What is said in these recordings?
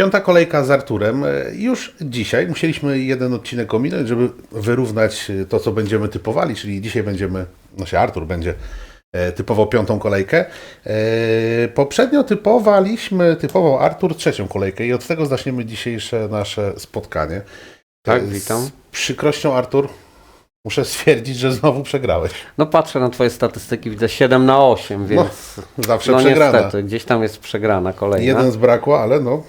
Piąta kolejka z Arturem. E, Już dzisiaj musieliśmy jeden odcinek ominąć, żeby wyrównać e, to, co będziemy typowali, czyli dzisiaj będziemy, no się Artur będzie e, typował piątą kolejkę. Poprzednio typowaliśmy, typował Artur trzecią kolejkę i od tego zaczniemy dzisiejsze nasze spotkanie. Tak, witam. Z przykrością Artur, muszę stwierdzić, że znowu przegrałeś. No patrzę na Twoje statystyki, widzę 7 na 8, więc Zawsze no przegrana. niestety, gdzieś tam jest przegrana kolejna. Jeden zbrakło, ale no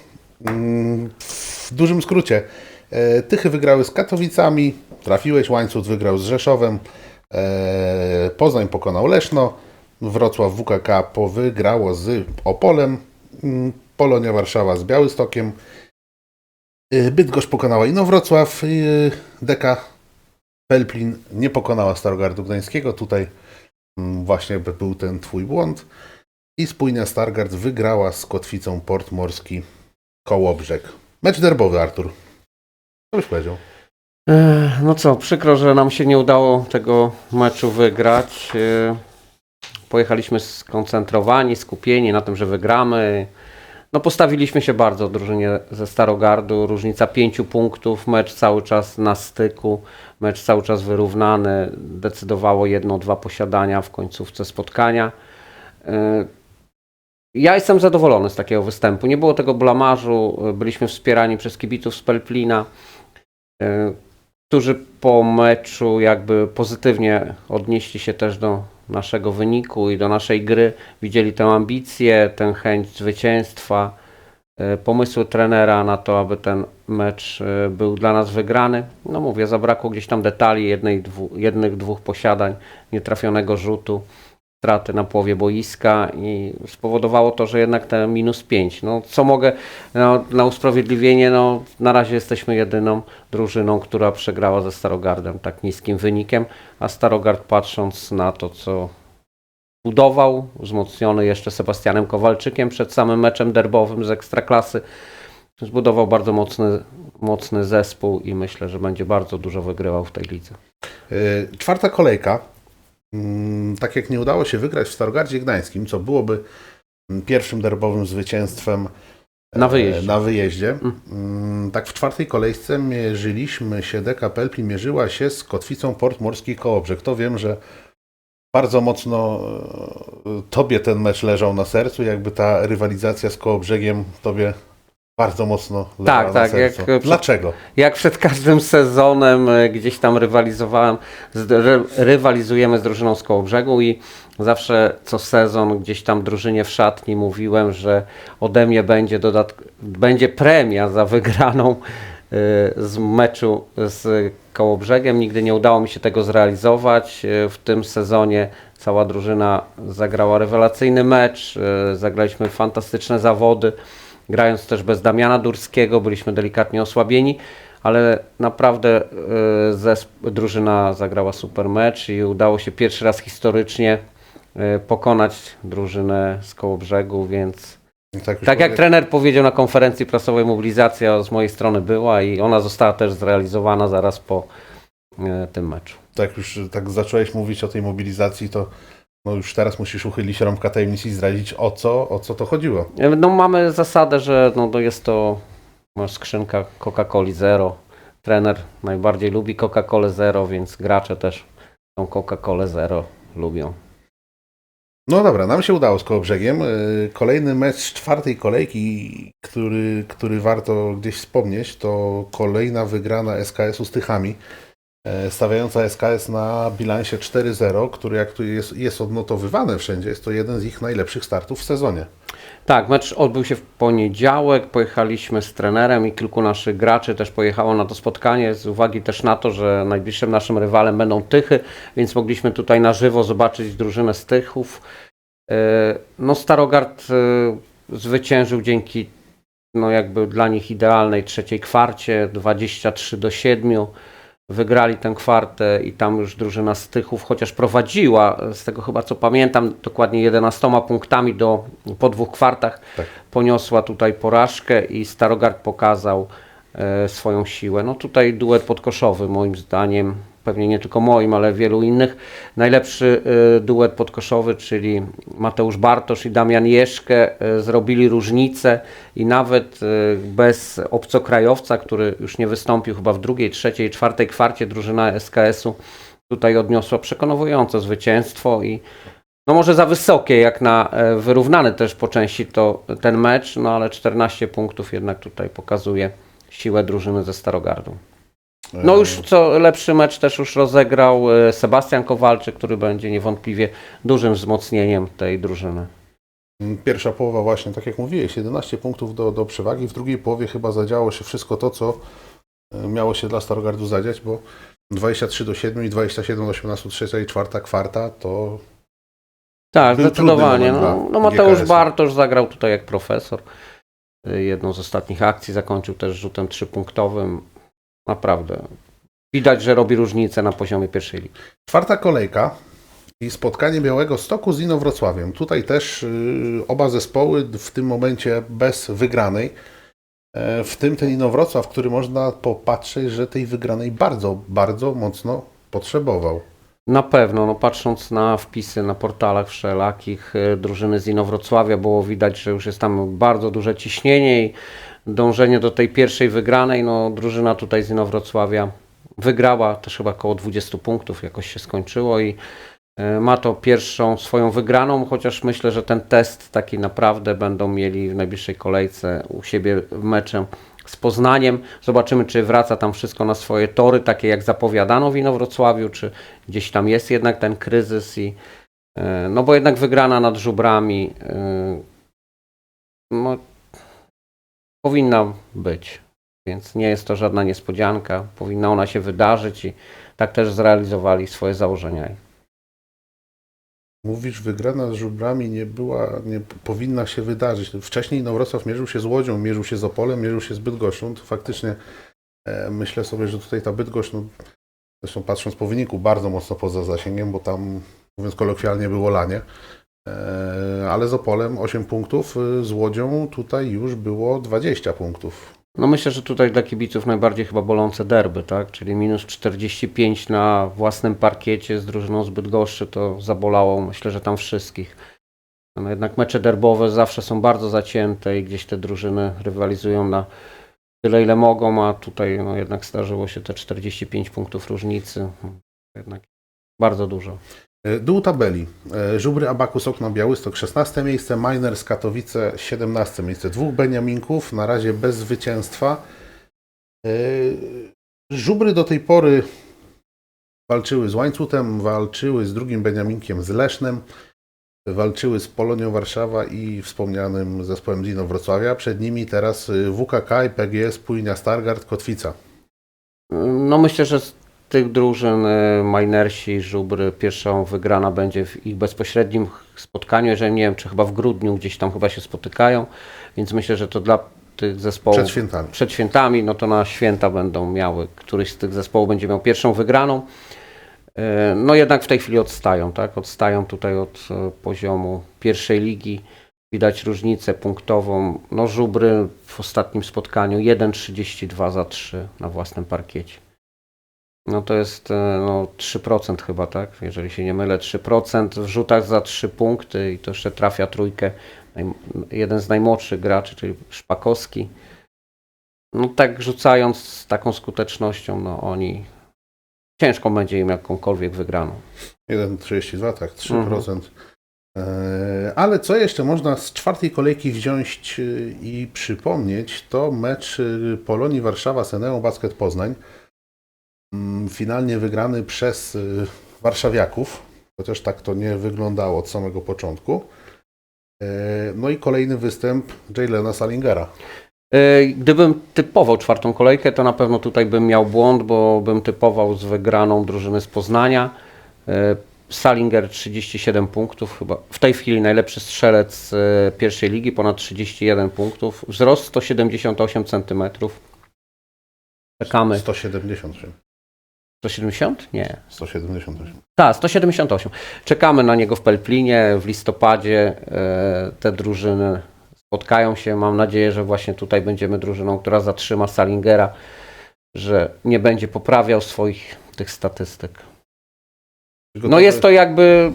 w dużym skrócie. E, Tychy wygrały z Katowicami, trafiłeś, Łańcuch wygrał z Rzeszowem, e, Poznań pokonał Leszno, Wrocław WKK powygrało z Opolem, mm, Polonia Warszawa z Białystokiem, e, Bydgoszcz pokonała Inowrocław, Deka Pelplin nie pokonała Starogardu Gdańskiego, tutaj mm, właśnie by był ten Twój błąd. I spójnia Stargard wygrała z Kotwicą Port Morski Kołobrzeg. Mecz derbowy, Artur. Co byś powiedział? Ech, No co, przykro, że nam się nie udało tego meczu wygrać. E, Pojechaliśmy skoncentrowani, skupieni na tym, że wygramy. No postawiliśmy się bardzo drużynie ze Starogardu. Różnica pięciu punktów, mecz cały czas na styku, mecz cały czas wyrównany. Decydowało jedno, dwa posiadania w końcówce spotkania. Ja jestem zadowolony z takiego występu. Nie było tego blamażu. Byliśmy wspierani przez kibiców z Pelplina, e, którzy po meczu jakby pozytywnie odnieśli się też do naszego wyniku i do naszej gry. Widzieli tę ambicję, tę chęć zwycięstwa, e, pomysły trenera na to, aby ten mecz e, był dla nas wygrany. No mówię, zabrakło gdzieś tam detali, jednej, dwu, jednych, dwóch posiadań, nietrafionego rzutu straty na połowie boiska i spowodowało to, że jednak te minus 5. No, co mogę no, na usprawiedliwienie, no, na razie jesteśmy jedyną drużyną, która przegrała ze Starogardem tak niskim wynikiem, a Starogard patrząc na to, co budował, wzmocniony jeszcze Sebastianem Kowalczykiem przed samym meczem derbowym z Ekstraklasy, zbudował bardzo mocny, mocny zespół i myślę, że będzie bardzo dużo wygrywał w tej lidze. Yy, Czwarta kolejka. Mm, Tak jak nie udało się wygrać w Starogardzie Gdańskim, co byłoby mm, pierwszym derbowym zwycięstwem Na e, wyjeździe. Na wyjeździe. Mm, Tak w czwartej kolejce mierzyliśmy się, Deka Pelpli mierzyła się z Kotwicą Port Morski Kołobrzeg. To wiem, że bardzo mocno e, Tobie ten mecz leżał na sercu, jakby ta rywalizacja z Kołobrzegiem Tobie bardzo mocno Tak, tak, jak przed- Dlaczego? Jak przed każdym sezonem e, gdzieś tam rywalizowałem, z, ry, rywalizujemy z drużyną z Kołobrzegu i zawsze co sezon gdzieś tam drużynie w szatni mówiłem, że ode mnie będzie, dodatk- będzie premia za wygraną e, z meczu z Kołobrzegiem. Nigdy nie udało mi się tego zrealizować. E, W tym sezonie cała drużyna zagrała rewelacyjny mecz, e, zagraliśmy fantastyczne zawody. Grając też bez Damiana Durskiego, byliśmy delikatnie osłabieni, ale naprawdę e, drużyna zagrała super mecz i udało się pierwszy raz historycznie e, pokonać drużynę z Kołobrzegu, więc Tak, tak jak trener powiedział na konferencji prasowej, mobilizacja z mojej strony była i ona została też zrealizowana zaraz po e, tym meczu. tak już tak zacząłeś mówić o tej mobilizacji, to no już teraz musisz uchylić rąbka tajemnicy i zdradzić o co, o co to chodziło. E, No mamy zasadę, że no, to jest to no, skrzynka Coca-Coli Zero. Trener najbardziej lubi Coca-Colę Zero, więc gracze też tą Coca-Colę Zero lubią. No dobra, nam się udało z Kołobrzegiem. Yy, Kolejny mecz czwartej kolejki, który, który warto gdzieś wspomnieć, to kolejna wygrana SKS-u z Tychami, e, stawiająca SKS na bilansie 4-0, który jak tu jest, jest odnotowywany wszędzie, jest to jeden z ich najlepszych startów w sezonie. Tak, mecz odbył się w poniedziałek. Pojechaliśmy z trenerem i kilku naszych graczy też pojechało na to spotkanie z uwagi też na to, że najbliższym naszym rywalem będą Tychy, więc mogliśmy tutaj na żywo zobaczyć drużynę z Tychów. E, No Starogard e, zwyciężył dzięki no jakby dla nich idealnej trzeciej kwarcie 23 do 7. Wygrali tę kwartę i tam już drużyna z Tychów, chociaż prowadziła, z tego chyba co pamiętam, dokładnie 11 punktami do, po dwóch kwartach, Tak. poniosła tutaj porażkę i Starogard pokazał e, swoją siłę. No tutaj duet podkoszowy moim zdaniem pewnie nie tylko moim, ale wielu innych. Najlepszy y, duet podkoszowy, czyli Mateusz Bartosz i Damian Jeszkę y, zrobili różnicę i nawet y, bez obcokrajowca, który już nie wystąpił chyba w drugiej, trzeciej, czwartej kwarcie drużyna SKS-u tutaj odniosła przekonujące zwycięstwo i no może za wysokie, jak na e, wyrównany też po części to ten mecz, no ale 14 punktów jednak tutaj pokazuje siłę drużyny ze Starogardu. No już co lepszy mecz też już rozegrał e, Sebastian Kowalczyk, który będzie niewątpliwie dużym wzmocnieniem tej drużyny. Pierwsza połowa właśnie, tak jak mówiłeś, 11 punktów do, do przewagi. W drugiej połowie chyba zadziało się wszystko to, co e, miało się dla Starogardu zadziać, bo 23 do 7 i 27 do 18, trzecia i czwarta kwarta to Tak, zdecydowanie. No, no Mateusz. Bartosz zagrał tutaj jak profesor. Y, Jedną z ostatnich akcji zakończył też rzutem trzypunktowym. Naprawdę. Widać, że robi różnicę na poziomie pierwszej ligi. Czwarta kolejka i spotkanie Białego Stoku z Ino Wrocławiem. Tutaj też y, oba zespoły w tym momencie bez wygranej. E, w tym ten Ino Wrocław, który można popatrzeć, że tej wygranej bardzo, bardzo mocno potrzebował. Na pewno, no patrząc na wpisy na portalach wszelakich y, drużyny z Inowrocławia, było widać, że już jest tam bardzo duże ciśnienie i dążenie do tej pierwszej wygranej. No, drużyna tutaj z Inowrocławia wygrała też chyba około 20 punktów, jakoś się skończyło i y, ma to pierwszą swoją wygraną, chociaż myślę, że ten test taki naprawdę będą mieli w najbliższej kolejce u siebie meczem z Poznaniem. Zobaczymy, czy wraca tam wszystko na swoje tory, takie jak zapowiadano w Inowrocławiu, czy gdzieś tam jest jednak ten kryzys i e, no bo jednak wygrana nad żubrami e, no, powinna być. Więc nie jest to żadna niespodzianka. Powinna ona się wydarzyć i tak też zrealizowali swoje założenia. Mówisz, wygrana z żubrami nie była, nie powinna się wydarzyć. Wcześniej Nowrocław mierzył się z Łodzią, mierzył się z Opolem, mierzył się z Bydgoszczą. To faktycznie e, myślę sobie, że tutaj ta Bydgoszcz, no, zresztą patrząc po wyniku, bardzo mocno poza zasięgiem, bo tam, mówiąc kolokwialnie, było lanie. E, ale z Opolem 8 punktów, y, z Łodzią tutaj już było 20 punktów. No myślę, że tutaj dla kibiców najbardziej chyba bolące derby, tak? Czyli minus 45 na własnym parkiecie z drużyną z Bydgoszczy to zabolało myślę, że tam wszystkich. No jednak mecze derbowe zawsze są bardzo zacięte i gdzieś te drużyny rywalizują na tyle ile mogą, a tutaj no jednak zdarzyło się te 45 punktów różnicy. Jednak bardzo dużo. E, Dół tabeli. E, Żubry Abakus Okna Białystok 16 miejsce, Miners Katowice 17 miejsce. Dwóch Beniaminków, na razie bez zwycięstwa. E, Żubry do tej pory walczyły z Łańcutem, walczyły z drugim Beniaminkiem z Lesznem, walczyły z Polonią Warszawa i wspomnianym zespołem Dino Wrocławia. Przed nimi teraz WKK i PGS Płynia Stargard Kotwica. No myślę, że tych drużyn y, Minersi Żubry pierwszą wygrana będzie w ich bezpośrednim spotkaniu, jeżeli nie wiem, czy chyba w grudniu gdzieś tam chyba się spotykają, więc myślę, że to dla tych zespołów Przed świętami. przed świętami, no to na święta będą miały, któryś z tych zespołów będzie miał pierwszą wygraną. E, No jednak w tej chwili odstają, tak? Odstają tutaj od e, poziomu pierwszej ligi. Widać różnicę punktową. No Żubry w ostatnim spotkaniu 1,32 za 3 na własnym parkiecie. No to jest e, no, 3% chyba, tak? Jeżeli się nie mylę, 3% w rzutach za 3 punkty i to jeszcze trafia trójkę. Jeden z najmłodszych graczy, czyli Szpakowski. No tak rzucając z taką skutecznością, no oni ciężko będzie im jakąkolwiek wygraną. 1,32, tak, 3%. E, Ale co jeszcze można z czwartej kolejki wziąć y, i przypomnieć, to mecz Polonii Warszawa z Eneą Basket Poznań. Mm, Finalnie wygrany przez y, warszawiaków, chociaż tak to nie wyglądało od samego początku. E, No i kolejny występ Jaylena Salingera. E, Gdybym typował czwartą kolejkę, to na pewno tutaj bym miał błąd, bo bym typował z wygraną drużyny z Poznania. E, Salinger 37 punktów, chyba w tej chwili najlepszy strzelec pierwszej ligi, ponad 31 punktów. Wzrost 178 cm. Czekamy. 178. 170? Nie. 178. Tak, 178. Czekamy na niego w Pelplinie w listopadzie. e, Te drużyny spotkają się. Mam nadzieję, że właśnie tutaj będziemy drużyną, która zatrzyma Salingera, że nie będzie poprawiał swoich tych statystyk. No jest to jakby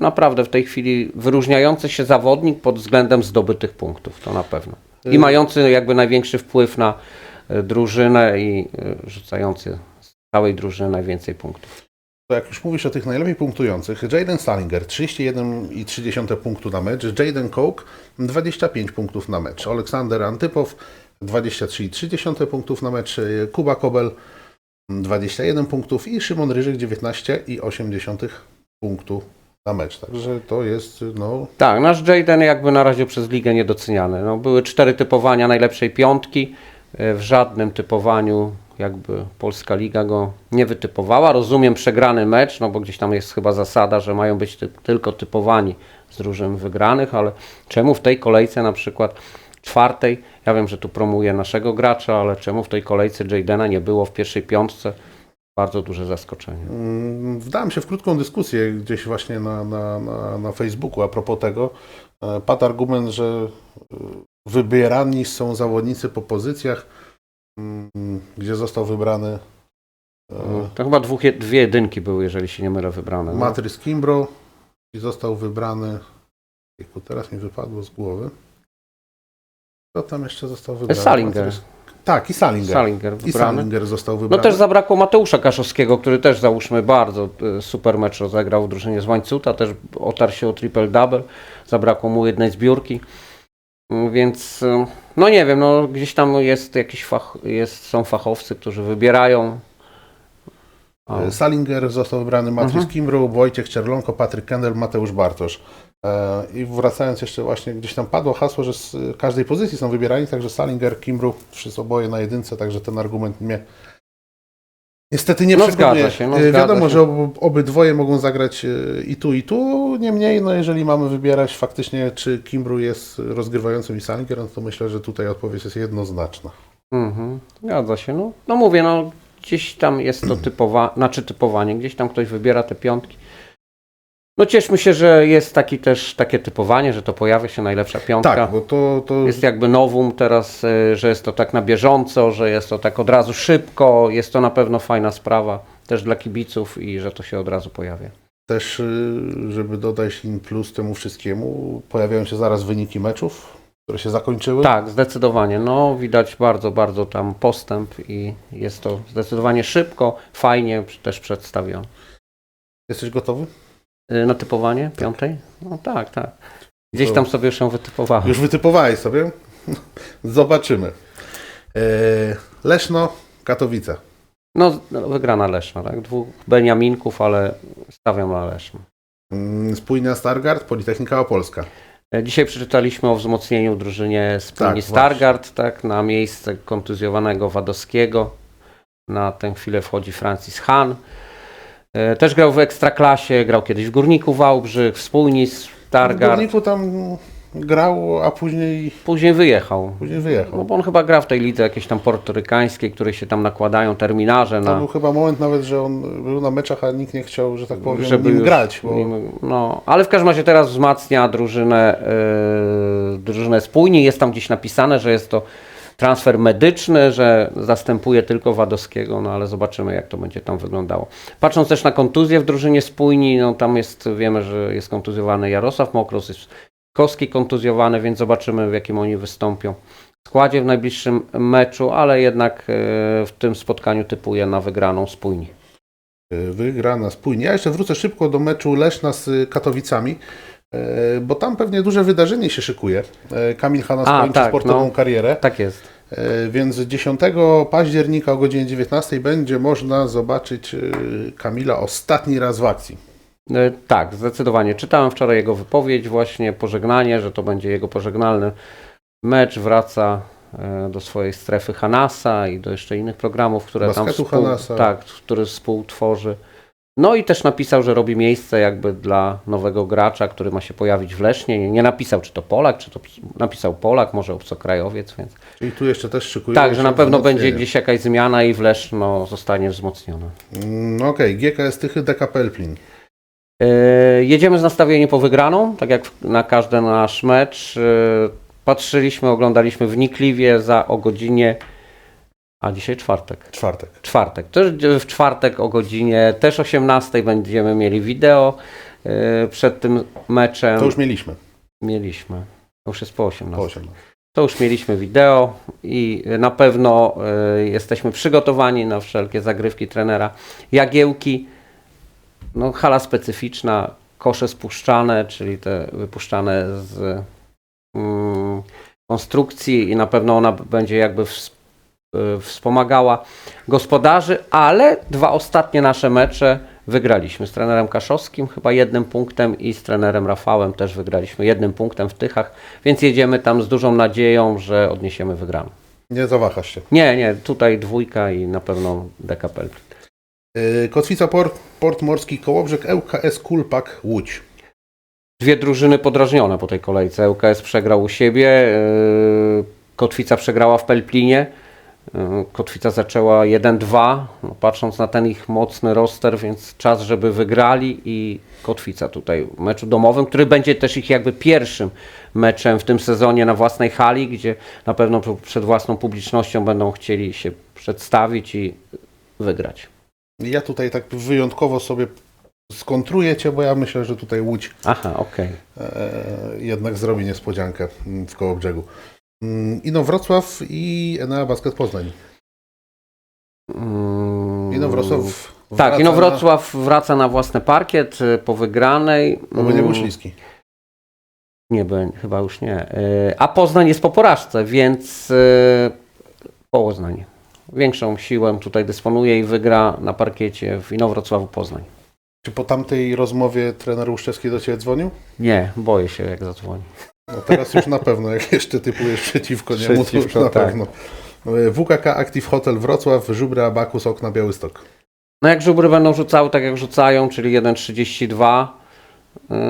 naprawdę w tej chwili wyróżniający się zawodnik pod względem zdobytych punktów, to na pewno. I Y- mający jakby największy wpływ na e, drużynę i e, rzucający całej drużyny najwięcej punktów. To jak już mówisz o tych najlepiej punktujących, Jaden Salinger 31,3 punktu na mecz, Jaden Coke 25 punktów na mecz, Aleksander Antypow 23,3 punktów na mecz, Kuba Kobel 21 punktów i Szymon Ryżyk 19,8 punktu na mecz. Także to jest no, Tak, nasz Jaden jakby na razie przez ligę niedoceniany. No, były cztery typowania najlepszej piątki. E, W żadnym typowaniu jakby Polska Liga go nie wytypowała. Rozumiem przegrany mecz, no bo gdzieś tam jest chyba zasada, że mają być ty tylko typowani z drużyn wygranych, ale czemu w tej kolejce na przykład czwartej, ja wiem, że tu promuję naszego gracza, ale czemu w tej kolejce Jadena nie było w pierwszej piątce? Bardzo duże zaskoczenie. Mm, Wdałem się w krótką dyskusję gdzieś właśnie na, na, na, na Facebooku a propos tego. E, Padł argument, że e, wybierani są zawodnicy po pozycjach, gdzie został wybrany e, To chyba dwóch, dwie jedynki były, jeżeli się nie mylę, wybrane. no. Matrys Kimbro i został wybrany. Jejku, teraz mi wypadło z głowy. Kto tam jeszcze został wybrany? Salinger. Matrys- Tak, i Salinger. Salinger I wybrany. Salinger został No wybrany. też zabrakło Mateusza Kaszowskiego, który też załóżmy bardzo e, super mecz rozegrał w drużynie z Łańcuta, też otarł się o triple-double, zabrakło mu jednej zbiórki, Mm, więc e, no nie wiem, no gdzieś tam jest jakiś fach, jest, są fachowcy, którzy wybierają. A, E, Salinger został wybrany Matrys Mhm. Kimbrough, Wojciech Czerlonko, Patryk Kendall, Mateusz Bartosz. E, I wracając jeszcze właśnie, gdzieś tam padło hasło, że z każdej pozycji są wybierani, także Salinger, Kimbrough, wszyscy oboje na jedynce, także ten argument mnie niestety nie No, przekonuje. się, no, zgadza Wiadomo, się. że ob, obydwoje mogą zagrać e, i tu, i tu, niemniej, no jeżeli mamy wybierać faktycznie, czy Kimbrough jest rozgrywającym i Salinger, no to myślę, że tutaj odpowiedź jest jednoznaczna. Mhm, zgadza się. No, no mówię, no gdzieś tam jest to typowa, znaczy typowanie, gdzieś tam ktoś wybiera te piątki. No cieszmy się, że jest taki też takie typowanie, że to pojawia się najlepsza piątka. Tak, bo to, to Jest jakby nowum teraz, y, że jest to tak na bieżąco, że jest to tak od razu szybko. Jest to na pewno fajna sprawa też dla kibiców i że to się od razu pojawia. Też, y, żeby dodać in plus temu wszystkiemu, pojawiają się zaraz wyniki meczów, które się zakończyły. Tak, zdecydowanie. No, widać bardzo, bardzo tam postęp i jest to zdecydowanie szybko, fajnie też przedstawione. Jesteś gotowy? Y, Na typowanie piątej? No tak, tak. Gdzieś tam sobie już ją wytypowałem. Już wytypowałeś sobie? Zobaczymy. E, Leszno, Katowice. No, wygrana Leszna, tak? Dwóch Beniaminków, ale stawiam na Leszno. Mm, Spójnia Stargard, Politechnika Opolska. E, Dzisiaj przeczytaliśmy o wzmocnieniu drużynie Spójni Tak, Stargard, tak, na miejsce kontuzjowanego Wadowskiego. Na tę chwilę wchodzi Francis Hahn. E, Też grał w Ekstraklasie, grał kiedyś w Górniku Wałbrzych, w Spójni W Stargard. Górniku tam grał, a później, Później wyjechał. później No wyjechał. bo on chyba gra w tej lidze jakiejś tam portorykańskiej, której się tam nakładają terminarze To na... był chyba moment nawet, że on był na meczach, a nikt nie chciał, że tak powiem, żeby nim już grać. Bo... nim- no, ale w każdym razie teraz wzmacnia drużynę, yy, drużynę spójni. Jest tam gdzieś napisane, że jest to transfer medyczny, że zastępuje tylko Wadowskiego, no ale zobaczymy jak to będzie tam wyglądało. Patrząc też na kontuzję w drużynie spójni, no tam jest, wiemy, że jest kontuzjowany Jarosław Mokros, jest Koski kontuzjowany, więc zobaczymy w jakim oni wystąpią składzie w najbliższym meczu, ale jednak yy, w tym spotkaniu typuję na wygraną spójni. Wygrana spójnie. Ja jeszcze wrócę szybko do meczu Leszna z Katowicami, e, bo tam pewnie duże wydarzenie się szykuje. E, Kamil Hanna skończy tak, sportową no. karierę, Tak jest. e, więc 10 października o godzinie 19 będzie można zobaczyć e, Kamila ostatni raz w akcji. E, Tak, zdecydowanie. Czytałem wczoraj jego wypowiedź, właśnie pożegnanie, że to będzie jego pożegnalny mecz. Wraca e, do swojej strefy Hanasa i do jeszcze innych programów, które tam Basketu współ, Hanasa. tak, który współtworzy. No i też napisał, że robi miejsce jakby dla nowego gracza, który ma się pojawić w Lesznie. Nie, nie napisał, czy to Polak, czy to napisał Polak, może obcokrajowiec, więc Czyli tu jeszcze też szykuje tak, że na pewno będzie gdzieś jakaś zmiana i w Leszno zostanie wzmocnione. Mm, okej, GKS Tychy, DK Pelplin. E, Jedziemy z nastawieniem po wygraną, tak jak na każdy nasz mecz. E, Patrzyliśmy, oglądaliśmy wnikliwie za o godzinie A dzisiaj czwartek. Czwartek. Czwartek. Też w czwartek o godzinie też 18 będziemy mieli wideo yy, przed tym meczem. To już mieliśmy. Mieliśmy. To już jest po 18. Po 18. To już mieliśmy wideo i na pewno y, jesteśmy przygotowani na wszelkie zagrywki trenera. Jagiełki, no hala specyficzna, kosze spuszczane, czyli te wypuszczane z mm, konstrukcji i na pewno ona będzie jakby y, wspomagała gospodarzy, ale dwa ostatnie nasze mecze wygraliśmy z trenerem Kaszowskim chyba jednym punktem i z trenerem Rafałem też wygraliśmy jednym punktem w Tychach, więc jedziemy tam z dużą nadzieją, że odniesiemy wygraną. Nie zawahasz się. Nie, nie, tutaj dwójka i na pewno dekapel. Yy, Kotwica Port, Port Morski Kołobrzeg, ŁKS Kulpak Łódź. Dwie drużyny podrażnione po tej kolejce. ŁKS przegrał u siebie, yy, Kotwica przegrała w Pelplinie. Yy, Kotwica zaczęła 1-2, no, patrząc na ten ich mocny roster, więc czas, żeby wygrali i Kotwica tutaj w meczu domowym, który będzie też ich jakby pierwszym meczem w tym sezonie na własnej hali, gdzie na pewno przed własną publicznością będą chcieli się przedstawić i wygrać. Ja tutaj tak wyjątkowo sobie skontruję Cię, bo ja myślę, że tutaj Łódź Aha, okej. e, jednak zrobi niespodziankę w Kołobrzegu. Mm, Ino Wrocław i Enea Basket Poznań. Mm, Ino Wrocław Tak, Ino Wrocław wraca na własny parkiet y, po wygranej. Na, no bo nie był Mm, śliski. Nie, chyba już nie. Y, A Poznań jest po porażce, więc y, Poznań większą siłą tutaj dysponuje i wygra na parkiecie w Inowrocławiu Poznań. Czy po tamtej rozmowie trener Łuszczewski do Ciebie dzwonił? Nie, boję się jak zadzwoni. No teraz już na pewno, jak jeszcze typujesz przeciwko niemu, to już na tak. pewno. E, WKK Active Hotel Wrocław, Żubry Abakus, Okna Białystok. No jak żubry będą rzucały tak jak rzucają, czyli 1,32,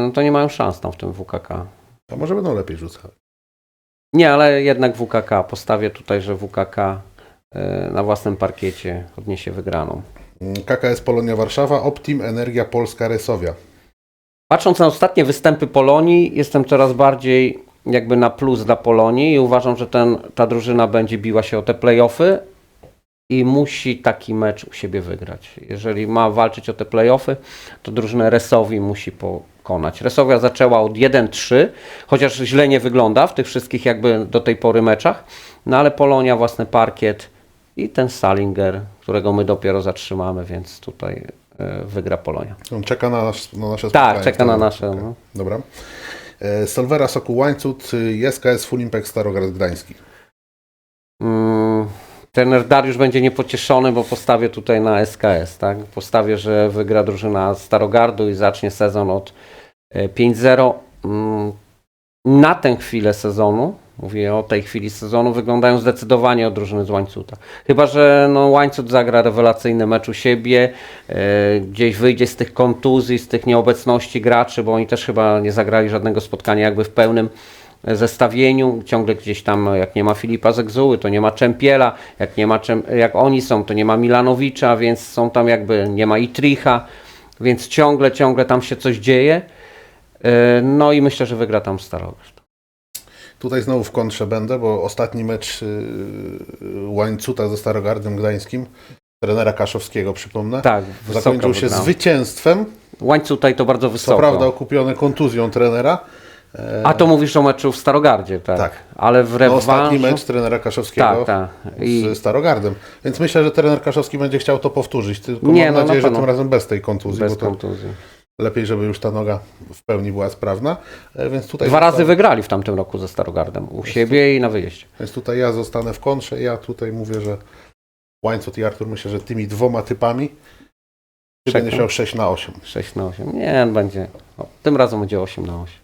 y, to nie mają szans tam w tym WKK. A może będą lepiej rzucały. Nie, ale jednak WKK. Postawię tutaj, że WKK y, na własnym parkiecie odniesie wygraną. KKS Polonia Warszawa, Optim Energia Polska Resowia. Patrząc na ostatnie występy Polonii, jestem coraz bardziej jakby na plus dla Polonii i uważam, że ten, ta drużyna będzie biła się o te playoffy i musi taki mecz u siebie wygrać. Jeżeli ma walczyć o te playoffy, to drużynę Resowi musi pokonać. Resowia zaczęła od 1-3, chociaż źle nie wygląda w tych wszystkich jakby do tej pory meczach, no ale Polonia własny parkiet i ten Salinger, którego my dopiero zatrzymamy, więc tutaj wygra Polonia. On czeka na, nas, na nasze spotkanie. Tak, czeka na nasze. Okej, No. Dobra. E, Solwera Sokół Łańcut, y, SKS Full Impact Starogard Gdański. Mm, Trener Dariusz będzie niepocieszony, bo postawię tutaj na SKS, tak? Postawię, że wygra drużyna Starogardu i zacznie sezon od e, 5-0. Mm, Na tę chwilę sezonu, mówię o tej chwili sezonu, wyglądają zdecydowanie od drużyny z Łańcuta. Chyba, że no, Łańcut zagra rewelacyjny mecz u siebie, e, gdzieś wyjdzie z tych kontuzji, z tych nieobecności graczy, bo oni też chyba nie zagrali żadnego spotkania jakby w pełnym zestawieniu. Ciągle gdzieś tam, jak nie ma Filipa Zegzuły, to nie ma Czempiela. Jak, nie ma Czem, jak oni są, to nie ma Milanowicza, więc są tam jakby, nie ma Itricha, więc ciągle, ciągle tam się coś dzieje. E, No i myślę, że wygra tam Starogard. Tutaj znowu w kontrze będę, bo ostatni mecz y, Łańcuta ze Starogardem Gdańskim, trenera Kaszowskiego przypomnę, Tak, zakończył się wygrał. zwycięstwem. Łańcuch tutaj to bardzo Co wysoko. prawda okupione kontuzją trenera. E, A to mówisz o meczu w Starogardzie, tak? Tak. Ale w no, rewanżu... ostatni mecz trenera Kaszowskiego Tak, tak. I z Starogardem. Więc myślę, że trener Kaszowski będzie chciał to powtórzyć. Tylko Nie, mam no, na nadzieję, że pewno. tym razem bez tej kontuzji, bez bo to kontuzji. Lepiej, żeby już ta noga w pełni była sprawna. E, Więc tutaj, Dwa razy wygrali w tamtym roku ze Starogardem. U siebie i na wyjeździe. więc tutaj ja zostanę w kontrze. Ja tutaj mówię, że Łańcut i Artur myślę, że tymi dwoma typami ty będziesz miał 6 na 8. 6 na 8. Nie, będzie. O, tym razem będzie 8 na 8.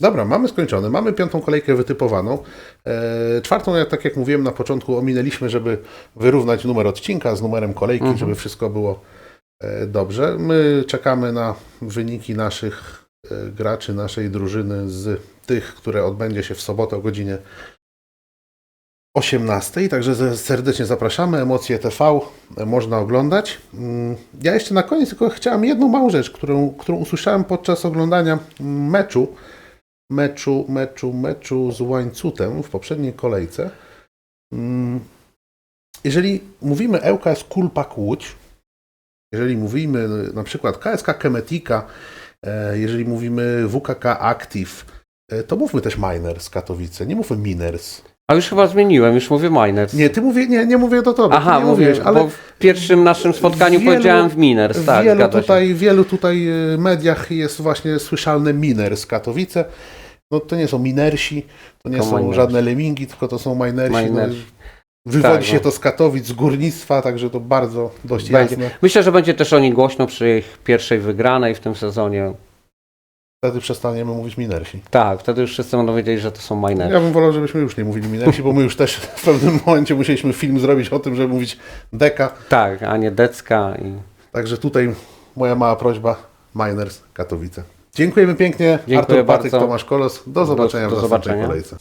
Dobra, mamy skończone. Mamy piątą kolejkę wytypowaną. E, czwartą, jak, tak jak mówiłem na początku, ominęliśmy, żeby wyrównać numer odcinka z numerem kolejki, Mhm. żeby wszystko było dobrze. My czekamy na wyniki naszych e, graczy, naszej drużyny z tych, które odbędzie się w sobotę o godzinie 18. Także serdecznie zapraszamy. Emocje TV e, można oglądać. Mm, Ja jeszcze na koniec tylko chciałem jedną małą rzecz, którą, którą usłyszałem podczas oglądania meczu meczu, meczu, meczu z Łańcutem w poprzedniej kolejce. Mm, Jeżeli mówimy ŁKS Kulpak Łódź, jeżeli mówimy na przykład KSK Kemetika, e, jeżeli mówimy WKK Active, e, to mówmy też Miners Katowice, nie mówmy Miners. A już chyba zmieniłem, już mówię Miners. Nie, ty mówię, nie, nie mówię do tobie, Aha, mówię, mówiłeś, ale bo w pierwszym naszym spotkaniu wielu- powiedziałem w Miners, tak, wielu, tutaj, wielu tutaj e, mediach jest właśnie słyszalne Miners Katowice. No to nie są minersi, to nie Tylko są minersi. żadne lemingi, tylko to są minersi. Minersi. No, wywodzi Tak, się no. to z Katowic, z górnictwa, także to bardzo dość Będzie. jasne. Myślę, że będzie też o nich głośno przy ich pierwszej wygranej w tym sezonie. Wtedy przestaniemy mówić minersi. Tak, wtedy już wszyscy będą wiedzieli, że to są minerzy. Ja bym wolał, żebyśmy już nie mówili minersi, bo my już też w pewnym momencie musieliśmy film zrobić o tym, żeby mówić deka. Tak, a nie Decka i Także tutaj moja mała prośba, Miners Katowice. Dziękujemy pięknie. Dziękuję Artur Patyk, bardzo. Tomasz Kolos. Do zobaczenia do w następnej zobaczenia. kolejce.